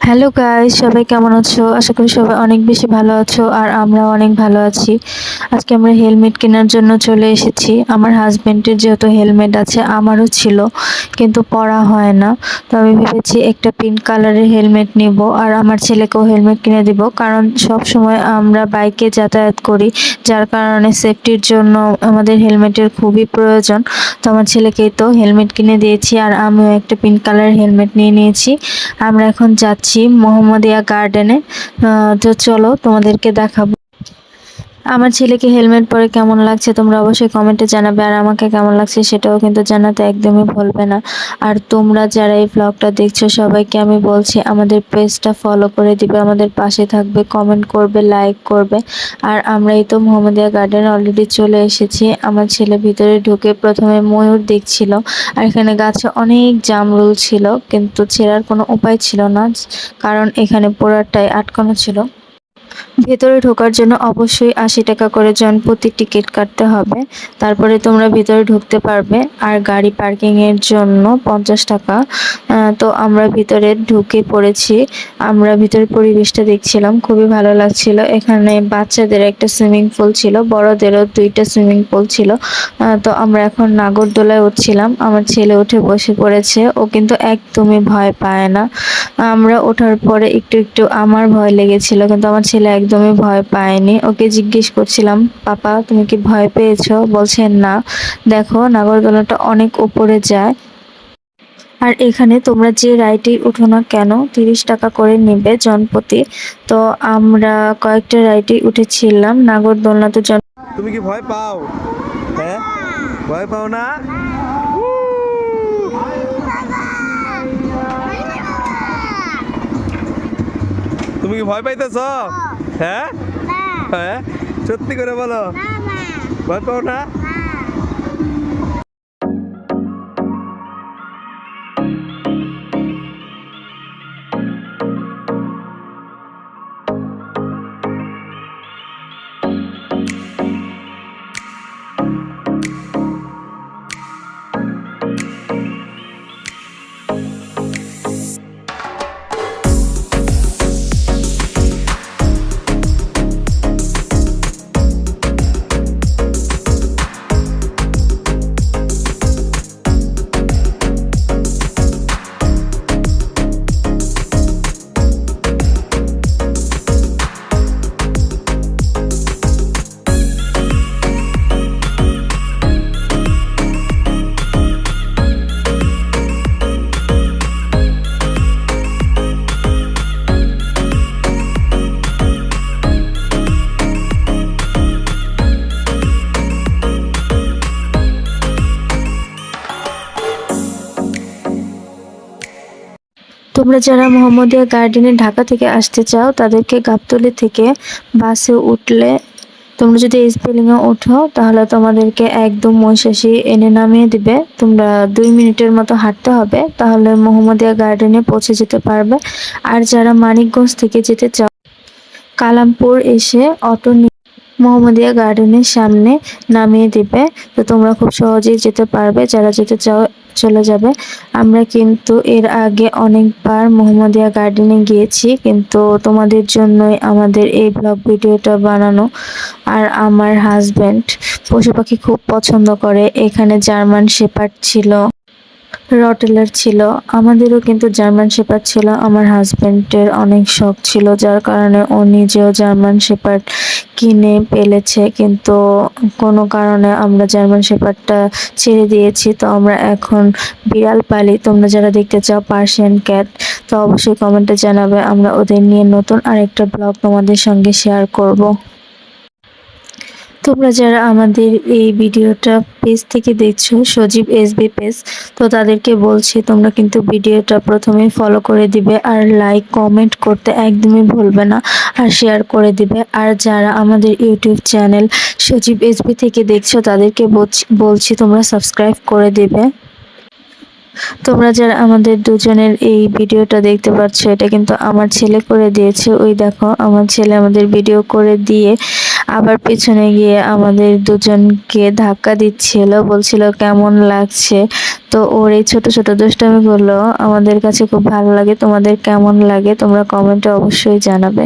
Hello guys সবাই কেমন আছো? আশা করি সবাই অনেক বেশি ভালো আছো আর আমরা অনেক ভালো আছি। আজকে আমরা হেলমেট কেনার জন্য চলে এসেছি। আমার হাজবেন্ডের যেহেতু হেলমেট আছে, আমারও ছিল, কিন্তু পরা হয় না। তো আমি ভেবেছি একটা পিঙ্ক কালারের হেলমেট নিব আর আমার ছেলেকেও হেলমেট কিনে দিব। কারণ সব সময় আমরা বাইকে যাতায়াত করি, যার কারণে সেফটির জন্য আমাদের হেলমেটের খুবই প্রয়োজন। তো আমার ছেলেকেই তো হেলমেট কিনে দিয়েছি আর আমিও একটা পিঙ্ক কালার হেলমেট নিয়ে নিয়েছি। আমরা এখন যাচ্ছি মোহাম্মদিয়া গার্ডেনে তো চলো তোমাদেরকে দেখাবো। আমার ছেলেকে হেলমেট পরে কেমন লাগছে তোমরা অবশ্যই কমেন্টে জানাবে, আর আমাকে কেমন লাগছে সেটাও কিন্তু জানাতে একদমই ভুলবে না। আর তোমরা যারা এই ব্লগটা দেখছ, সবাইকে আমি বলছি আমাদের পেজটা ফলো করে দিবে, আমাদের পাশে থাকবে কমেন্ট করবে লাইক করবে। আর আমরা এই তো মোহাম্মদিয়া গার্ডেন অলরেডি চলে এসেছি। আমার ছেলে ভিতরে ঢুকে প্রথমে ময়ূর দেখছিল, আর এখানে গাছে অনেক জামরুল ছিল, কিন্তু ছেঁড়ার কোনো উপায় ছিল না, কারণ এখানে পোড়াটাই আটকানো ছিল। ভেতরে ঢোকার জন্য অবশ্যই আশি টাকা করে জনপ্রতি টিকিট কাটতে হবে। তারপরে তোমরা ভিতরে ঢুকতে পারবে আর গাড়ি পার্কিং এর জন্য পঞ্চাশ টাকা। তো আমরা ভিতরে ঢুকে পড়েছি। আমরা ভিতরে পরিবেশটা দেখছিলাম, খুবই ভালো লাগছিল। এখানে বাচ্চাদের একটা সুইমিং পুল ছিল, বড়দেরও দুইটা সুইমিং পুল ছিল। তো আমরা এখন নাগরদোলায় উঠছিলাম। আমার ছেলে উঠে বসে পড়েছে। ও কিন্তু একদমই ভয় পায় না। আমরা ওঠার পরে একটু একটু আমার ভয় লেগেছিল, কিন্তু আমার ছেলে একদমই ভয় পায়নি। ওকে জিজ্ঞেস করছিলাম, পাপা, তুমি কি ভয় পেয়েছ? বলছেন না। দেখো, নাগরদোলাটা অনেক উপরে যায়। আর এখানে তোমরা যে রাইডেই উঠো না কেন, তিরিশ টাকা করে নেবে জনপ্রতি তো আমরা কয়েকটা রাইডেই উঠেছিলাম, নাগরদোলনা তো জন তুমি কি ভয় পাও? হ্যাঁ? ভয় পাও না? তুমি কি ভয় পাইতেছ? হ্যাঁ? হ্যাঁ। সত্যি করে বলো? ভয় পাও না? তোমরা যারা মোহাম্মদিয়া গার্ডেনে ঢাকা থেকে আসতে চাও, তাদেরকে গাবতলি থেকে বাসে উঠলে তোমরা যদি স্পেলিংয়ে ওঠো, তাহলে তোমাদেরকে একদম মহিষাসী এনে নামিয়ে দিবে। তোমরা দুই মিনিটের মতো হাঁটতে হবে, তাহলে মোহাম্মদিয়া গার্ডেনে পৌঁছে যেতে পারবে। আর যারা মানিকগঞ্জ থেকে যেতে চাও, কালামপুর এসে অটো মোহাম্মদিয়া গার্ডেনের সামনে নামিয়ে দিবে। তো তোমরা খুব সহজেই যেতে পারবে, যারা যেতে চাও চলে যাবে। আমরা কিন্তু এর আগে অনেকবার মোহাম্মদিয়া গার্ডেনে গিয়েছি, কিন্তু তোমাদের জন্যই আমাদের এই ব্লগ ভিডিওটা বানানো। আর আমার হাজব্যান্ড পশু পাখি খুব পছন্দ করে, এখানে জার্মান শেপার্ড ছিল। রটেলার ছিল। আমাদেরও কিন্তু জার্মান শেপার্ড ছিল। আমার হাজব্যান্ডের অনেক শখ ছিল, যার কারণে ও নিজেও জার্মান শেপার্ড কিনে পেলেছে কিন্তু কোনো কারণে আমরা জার্মান শেপার্ডটা ছেড়ে দিয়েছি। তো আমরা এখন বিড়াল পালি। তোমরা যারা দেখতে চাও পার্সিয়ান ক্যাট, তো অবশ্যই কমেন্টে জানাবে। আমরা ওদের নিয়ে নতুন আরেকটা ব্লগ তোমাদের সঙ্গে শেয়ার করব। তোমরা যারা আমাদের এই ভিডিওটা পেজ থেকে দেখছ, সজীব এসবি পেজ, তো তাদেরকে বলছি তোমরা কিন্তু ভিডিওটা প্রথমে ফলো করে দিবে আর লাইক কমেন্ট করতে একদমই ভুলবে না আর শেয়ার করে দিবে। আর যারা আমাদের ইউটিউব চ্যানেল সজীব এসবি থেকে দেখছ, তাদেরকে বলছি- বলছি তোমরা সাবস্ক্রাইব করে দিবে। তোমরা যারা আমাদের দুজনের এই ভিডিওটা দেখতে পাচ্ছ, এটা কিন্তু আমার ছেলে করে দিয়েছে। ওই দেখো, আমার ছেলে আমাদের ভিডিও করে দিয়ে আবার পেছনে গিয়ে আমাদের দুজনকে ধাক্কা দিচ্ছিল, বলছিল কেমন লাগছে। তো ওর এই ছোট ছোট দুষ্টামিগুলো আমাদের কাছে খুব ভালো লাগে। তোমাদের কেমন লাগে তোমরা কমেন্টে অবশ্যই জানাবে।